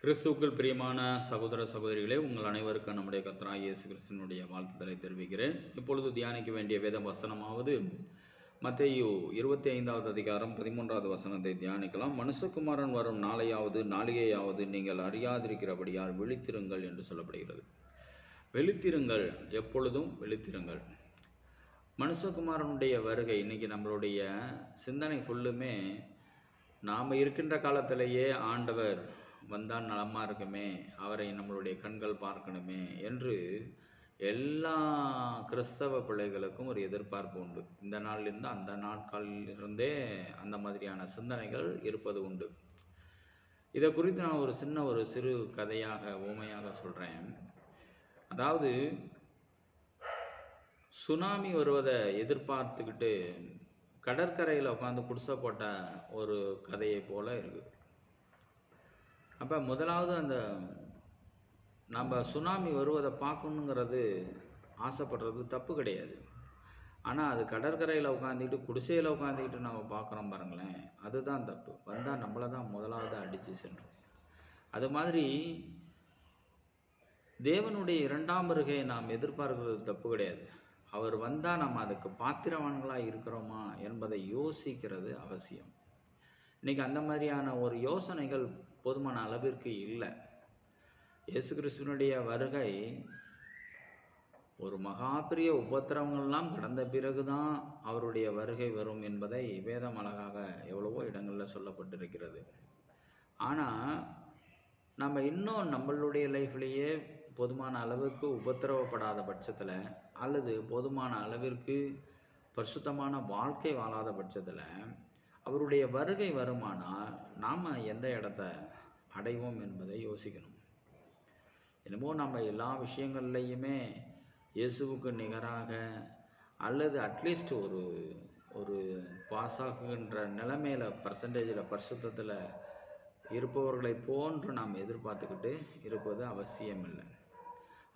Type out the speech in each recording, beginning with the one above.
கிறிஸ்துவுக்குள் பிரியமான சகோதர சகோதரிகளே உங்கள் அனைவருக்கும் நம்முடைய கத்ரா இயேசு கிறிஸ்தனுடைய வாழ்த்துதலை தெரிவிக்கிறேன். இப்பொழுது தியானிக்க வேண்டிய வேத வசனமாவது மத்தையோ இருபத்தி ஐந்தாவது அதிகாரம் பதிமூன்றாவது வசனத்தை தியானிக்கலாம். மனுஷகுமாரன் வரும் நாளையாவது நாளிகையாவது நீங்கள் அறியாதிருக்கிறபடியார் விழித்திருங்கள் என்று சொல்லப்படுகிறது. வெளித்திருங்கள் எப்பொழுதும் வெளித்திருங்கள் மனுஷகுமாரனுடைய வருகை இன்னைக்கு நம்மளுடைய சிந்தனை ஃபுல்லுமே நாம் இருக்கின்ற காலத்திலேயே ஆண்டவர் வந்தால் நலமாக இருக்குமே அவரை நம்மளுடைய கண்கள் பார்க்கணுமே என்று எல்லா கிறிஸ்தவ பிள்ளைகளுக்கும் ஒரு எதிர்பார்ப்பு உண்டு. இந்த நாளிலிருந்து அந்த நாட்களிலிருந்தே அந்த மாதிரியான சிந்தனைகள் இருப்பது உண்டு. இதை குறித்து நான் ஒரு சின்ன ஒரு சிறு கதையாக ஊமையாக சொல்கிறேன் அதாவது சுனாமி வருவதை எதிர்பார்த்துக்கிட்டு கடற்கரையில் உட்காந்து குடிசை போட்ட ஒரு கதையை போல் இருக்குது அப்போ முதலாவது அந்த நம்ம சுனாமி வருவதை பார்க்கணுங்கிறது ஆசைப்படுறது தப்பு கிடையாது. ஆனால் அது கடற்கரையில் உட்காந்துக்கிட்டு குடிசையில் உட்காந்துக்கிட்டு நம்ம பார்க்குறோம் பாருங்களேன். அதுதான் தப்பு. வந்தால் நம்மளை தான் முதலாவது அடித்து சென்றோம். அது மாதிரி தேவனுடைய இரண்டாம் வருகையை நாம் எதிர்பார்க்கிறது தப்பு கிடையாது. அவர் வந்தால் நம்ம அதுக்கு பாத்திரவான்களாக இருக்கிறோமா என்பதை யோசிக்கிறது அவசியம். இன்றைக்கி அந்த மாதிரியான ஒரு யோசனைகள் போதுமான அளவிற்கு இல்லை. இயேசு கிறிஸ்துவனுடைய வருகை ஒரு மகா பெரிய உபத்திரவங்கள்லாம் கடந்த பிறகு தான் அவருடைய வருகை வரும் என்பதை வேதம் அழகாக எவ்வளவோ இடங்களில் சொல்லப்பட்டிருக்கிறது. ஆனால் நம்ம இன்னும் நம்மளுடைய லைஃப்லேயே போதுமான அளவுக்கு உபத்திரவப்படாத பட்சத்தில் அல்லது போதுமான அளவிற்கு பரிசுத்தமான வாழ்க்கை வாழாத பட்சத்தில் அவருடைய வருகை வருமானால் நாம் எந்த இடத்த அடைவோம் என்பதை யோசிக்கணும். என்னமோ நம்ம எல்லா விஷயங்கள்லையுமே இயேசுவுக்கு நிகராக அல்லது அட்லீஸ்ட் ஒரு ஒரு பாஸ் ஆகுகின்ற நிலைமையில் பர்சன்டேஜில் பரிசுத்தத்தில் இருப்பவர்களை போன்று நாம் எதிர்பார்த்துக்கிட்டு இருப்பது அவசியம் இல்லை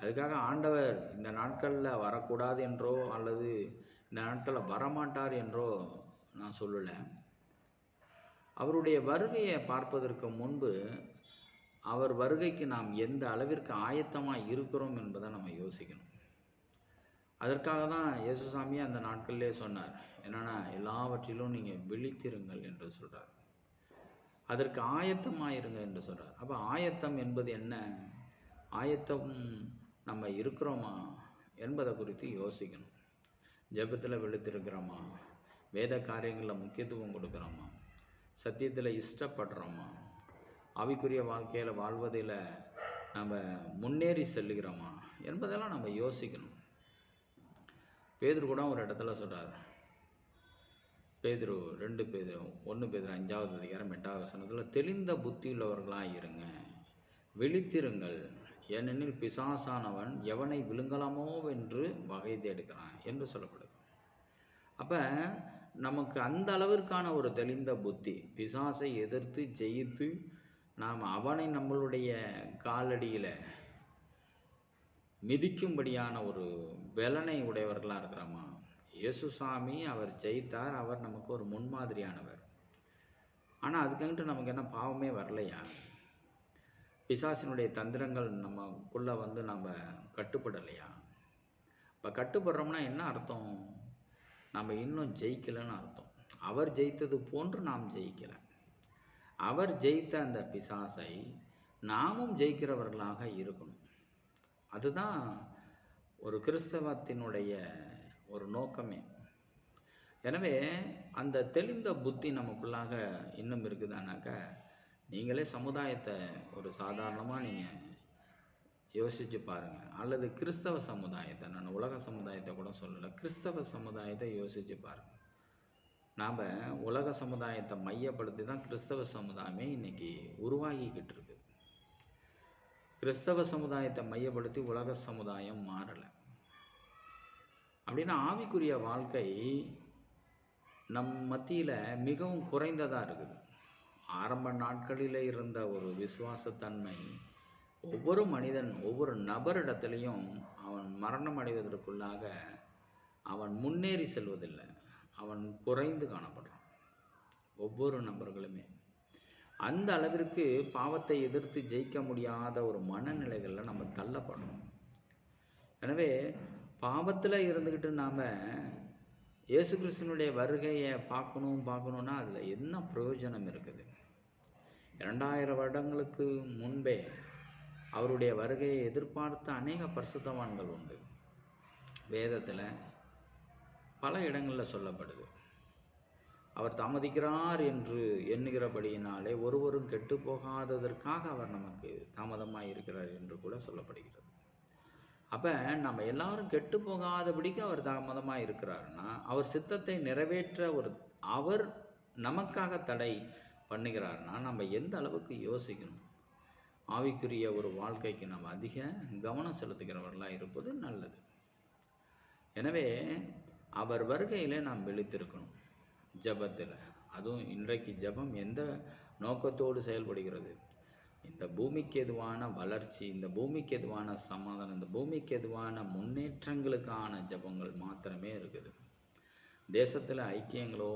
அதுக்காக ஆண்டவர் இந்த நாட்களில் வரக்கூடாது என்றோ அல்லது இந்த நாட்களில் வரமாட்டார் என்றோ நான் சொல்லலை. அவருடைய வருகையை பார்ப்பதற்கு முன்பு அவர் வருகைக்கு நாம் எந்த அளவிற்கு ஆயத்தமாக இருக்கிறோம் என்பதை நம்ம யோசிக்கணும். அதற்காக தான் இயேசுசாமி அந்த நாட்களிலே சொன்னார். என்னென்னா எல்லாவற்றிலும் நீங்கள் விழித்திருங்கள் என்று சொல்கிறார் அதற்கு ஆயத்தமாயிருங்க என்று சொல்கிறார் அப்போ ஆயத்தம் என்பது என்ன? ஆயத்தம் நம்ம இருக்கிறோமா என்பதை குறித்து யோசிக்கணும். ஜெபத்தில் விழுத்திருக்கிறோமா? வேத காரியங்களில் முக்கியத்துவம் கொடுக்குறோமா? சத்தியத்தில் இஷ்டப்படுறோமா? ஆவிக்குரிய வாழ்க்கையில் வாழ்வதில் நம்ம முன்னேறி செல்லுகிறோமா? என்பதெல்லாம் நம்ம யோசிக்கணும். பேதுரு கூட ஒரு இடத்துல சொல்கிறார் பேதுரு ரெண்டு பேர் ஒன்று பேதுரு அஞ்சாவது அதிகாரம் எட்டாவது வசனத்தில் தெளிந்த புத்தியுள்ளவர்களாக இருங்க விழித்திருங்கள். ஏனெனில் பிசாசானவன் எவனை விழுங்கலாமோ என்று வகை தேடுகிறான் என்று சொல்லப்படுது. அப்போ நமக்கு அந்த அளவிற்கான ஒரு தெளிந்த புத்தி. பிசாசை எதிர்த்து ஜெயித்து நாம் அவனை நம்மளுடைய காலடியில் மிதிக்கும்படியான ஒரு பலனை உடையவர்களாக இருக்கிறோமா? இயேசுசாமி அவர் ஜெயித்தார். அவர் நமக்கு ஒரு முன்மாதிரியானவர். ஆனால் அதுக்காகிட்டு நமக்கு என்ன பாவமே வரலையா? பிசாசினுடைய தந்திரங்கள் நமக்குள்ளே வந்து நம்ம கட்டுப்படலையா? இப்போ கட்டுப்படுறோம்னா என்ன அர்த்தம்? நம்ம இன்னும் ஜெயிக்கலைன்னு அர்த்தம். அவர் ஜெயித்தது போன்று நாம் ஜெயிக்கலை. அவர் ஜெயித்த அந்த பிசாசை நாமும் ஜெயிக்கிறவர்களாக இருக்கணும். அதுதான் ஒரு கிறிஸ்தவத்தினுடைய ஒரு நோக்கமே. எனவே அந்த தெளிந்த புத்தி நமக்குள்ளாக இன்னும் இருக்குதானாக்க நீங்களே சமுதாயத்தை ஒரு சாதாரணமாக நீங்கள் யோசித்து பாருங்கள் அல்லது கிறிஸ்தவ சமுதாயத்தை நான் உலக சமுதாயத்தை கூட சொல்லலை. கிறிஸ்தவ சமுதாயத்தை யோசித்து பாருங்கள் நாம் உலக சமுதாயத்தை மையப்படுத்தி தான் கிறிஸ்தவ சமுதாயமே இன்றைக்கி உருவாகிக்கிட்டு இருக்குது கிறிஸ்தவ சமுதாயத்தை மையப்படுத்தி உலக சமுதாயம் மாறலை. அப்படின்னா ஆவிக்குரிய வாழ்க்கை நம் மத்தியில் மிகவும் குறைந்ததாக இருக்குது. ஆரம்ப நாட்களில் இருந்த ஒரு விசுவாசத்தன்மை ஒவ்வொரு மனிதன் ஒவ்வொரு நபரிடத்துலையும் அவன் மரணம் அடைவதற்குள்ளாக அவன் முன்னேறி செல்வதில்லை. அவன் குறைந்து காணப்படுறான். ஒவ்வொரு நபர்களுமே. அந்த அளவிற்கு பாவத்தை எதிர்த்து ஜெயிக்க முடியாத ஒரு மனநிலைகளில் நம்ம தள்ளப்படுறோம். எனவே பாவத்தில் இருந்துக்கிட்டு நாம் இயேசு கிறிஸ்தனுடைய வருகையை பார்க்கணும் பார்க்கணுன்னா அதில் என்ன பிரயோஜனம் இருக்குது? இரண்டாயிரம் வருடங்களுக்கு முன்பே அவருடைய வருகையை எதிர்பார்த்த அநேக பரிசுத்தவான்கள் உண்டு. வேதத்தில் பல இடங்களில் சொல்லப்படுது. அவர் தாமதிக்கிறார் என்று எண்ணுகிறபடியினாலே ஒருவரும் கெட்டு போகாததற்காக அவர் நமக்கு தாமதமாக இருக்கிறார் என்று கூட சொல்லப்படுகிறது. அப்போ நம்ம எல்லாரும் கெட்டு போகாதபடிக்கு அவர் தாமதமாக இருக்கிறாருன்னா அவர் சித்தத்தை நிறைவேற்ற ஒரு அவர் நமக்காக தடை பண்ணுகிறாருன்னா நம்ம எந்த அளவுக்கு யோசிக்கணும்? ஆவிக்குரிய ஒரு வாழ்க்கைக்கு நாம் அதிக கவனம் செலுத்துகிறவர்களாக இருப்பது நல்லது. எனவே அவர் வருகையில் நாம் விழித்திருக்கணும். ஜபத்தில். அதுவும் இன்றைக்கு ஜபம் எந்த நோக்கத்தோடு செயல்படுகிறது? இந்த பூமிக்கு எதுவான வளர்ச்சி இந்த பூமிக்கு எதுவான சமாதானம் இந்த பூமிக்கு எதுவான முன்னேற்றங்களுக்கான ஜபங்கள் மாத்திரமே இருக்குது. தேசத்தில் ஐக்கியங்களோ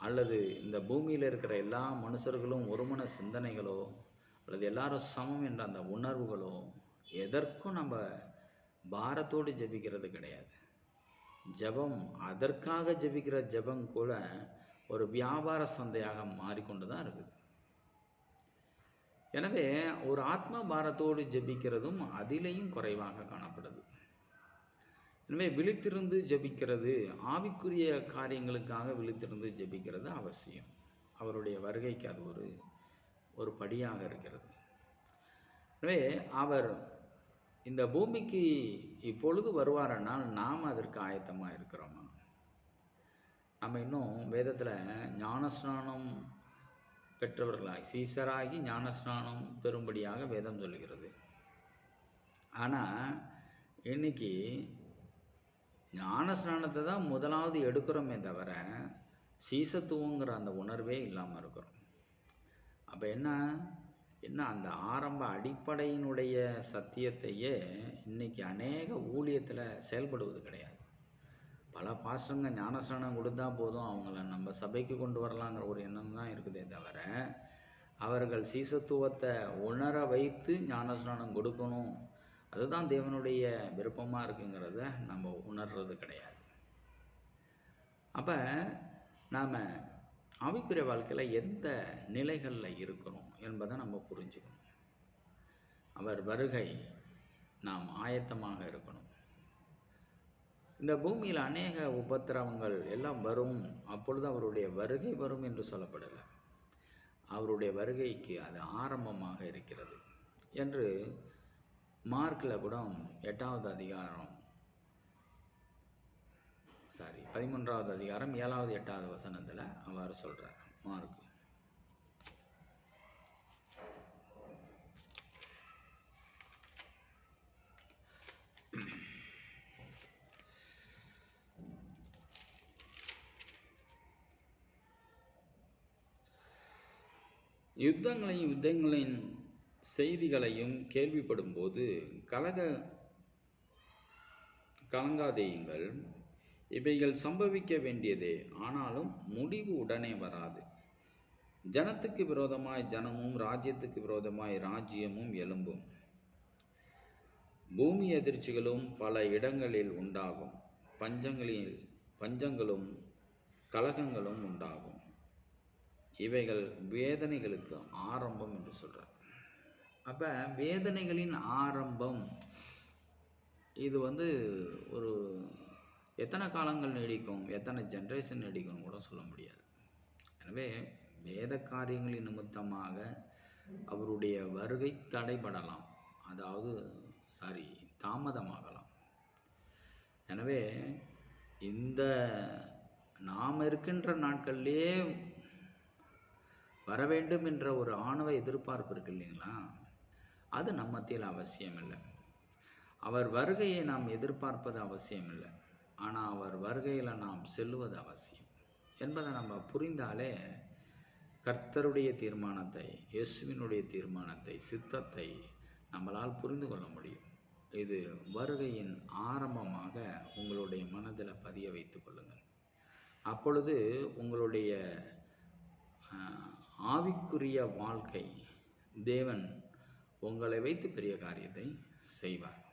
அல்லது இந்த பூமியில் இருக்கிற எல்லா மனுஷர்களும் ஒருமன சிந்தனைகளோ அல்லது எல்லாரும் சமம் என்ற அந்த உணர்வுகளோ எதற்கும் நம்ம பாரத்தோடு ஜெபிக்கிறது கிடையாது. ஜெபம் அதற்காக ஜெபிக்கிற ஜெபம் கூட ஒரு வியாபார சந்தையாக மாறிக்கொண்டு தான் இருக்குது. எனவே ஒரு ஆத்ம பாரத்தோடு ஜெபிக்கிறதும் அதிலேயும் குறைவாக காணப்படுது. எனவே விழித்திருந்து ஜெபிக்கிறது ஆவிக்குரிய காரியங்களுக்காக விழித்திருந்து ஜெபிக்கிறது அவசியம். அவருடைய வருகைக்கு அது ஒரு ஒரு படியாக இருக்கிறது. எனவே அவர் இந்த பூமிக்கு இப்பொழுது வருவாரனால் நாம் அதற்கு ஆயத்தமாக இருக்கிறோமா? நம்ம இன்னும் வேதத்தில் ஞானஸ்நானம் பெற்றவர்களாய் சீசராகி ஞானஸ்நானம் பெறும்படியாக வேதம் சொல்லுகிறது. ஆனால் இன்னைக்கு ஞானஸ்நானத்தை தான் முதலாவது எடுக்கிறோமே தவிர சீசத்துவங்கிற அந்த உணர்வே இல்லாமல் இருக்கிறோம். அப்போ என்ன? என்ன அந்த ஆரம்ப அடிப்படையினுடைய சத்தியத்தையே இன்றைக்கி அநேக ஊழியத்தில் செயல்படுவது கிடையாது. பல பாஸ்டருங்க ஞானஸ்நானம் கொடுத்தா போதும் அவங்கள நம்ம சபைக்கு கொண்டு வரலாங்கிற ஒரு எண்ணம் தான் இருக்குதே தவிர அவர்கள் சீசத்துவத்தை உணர வைத்து ஞானஸ்நானம் கொடுக்கணும் அதுதான் தேவனுடைய விருப்பமாக இருக்குங்கிறத நம்ம உணர்றது கிடையாது. அப்போ நாம் ஆவிக்குரிய வாழ்க்கையில் எந்த நிலைகளில் இருக்கிறோம் என்பதை நம்ம புரிஞ்சுக்கணும். அவர் வருகை நாம் ஆயத்தமாக இருக்கணும். இந்த பூமியில் அநேக உபத்திரவங்கள் எல்லாம் வரும். அப்பொழுது அவருடைய வருகை வரும் என்று சொல்லப்படலை. அவருடைய வருகைக்கு அது ஆரம்பமாக இருக்கிறது என்று மார்க்கில் கூட எட்டாவது அதிகாரம் சாரி பதிமூன்றாவது அதிகாரம் ஏழாவது எட்டாவது வசனத்தில் அவ்வாறு சொல்கிறார் மார்க். யுத்தங்களையும் யுத்தங்களின் செய்திகளையும் கேள்விப்படும் போது கலக கலங்காதேயுங்கள். இவைகள் சம்பவிக்க வேண்டியதே. ஆனாலும் முடிவு உடனே வராது. ஜனத்துக்கு விரோதமாய் ஜனமும் ராஜ்யத்துக்கு விரோதமாய் ராஜ்யமும் எழும்பும். பூமி அதிர்ச்சிகளும் பல இடங்களில் உண்டாகும். பஞ்சங்களில் பஞ்சங்களும் கலகங்களும் உண்டாகும். இவைகள் வேதனைகளுக்கு ஆரம்பம் என்று சொல்கிறார் அப்போ வேதனைகளின் ஆரம்பம் இது வந்து ஒரு எத்தனை காலங்கள் நீடிக்கும் எத்தனை ஜென்ரேஷன் நீடிக்கும்னு கூட சொல்ல முடியாது. எனவே வேத காரியங்களின் நிமித்தமாக அவருடைய வருகை தடைபடலாம். அதாவது சாரி தாமதமாகலாம். எனவே இந்த நாம் இருக்கின்ற நாட்கள்லேயே வர வேண்டும் என்ற ஒரு ஆணவ எதிர்பார்ப்பு இருக்கு இல்லைங்களா? அது நம்ம மத்தியில் அவசியம் இல்லை அவர் வருகையை நாம் எதிர்பார்ப்பது அவசியம் இல்லை ஆனால் அவர் வருகையில் நாம் செல்லுவது அவசியம் என்பதை நம்ம புரிந்தாலே கர்த்தருடைய தீர்மானத்தை இயேசுவினுடைய தீர்மானத்தை சித்தத்தை நம்மளால் புரிந்து கொள்ள முடியும். இது வருகையின் ஆரம்பமாக உங்களுடைய மனதில் பதிய வைத்து கொள்ளுங்கள். அப்பொழுது உங்களுடைய ஆவிக்குரிய வாழ்க்கை தேவன் உங்களை வைத்து பெரிய காரியத்தை செய்வார்.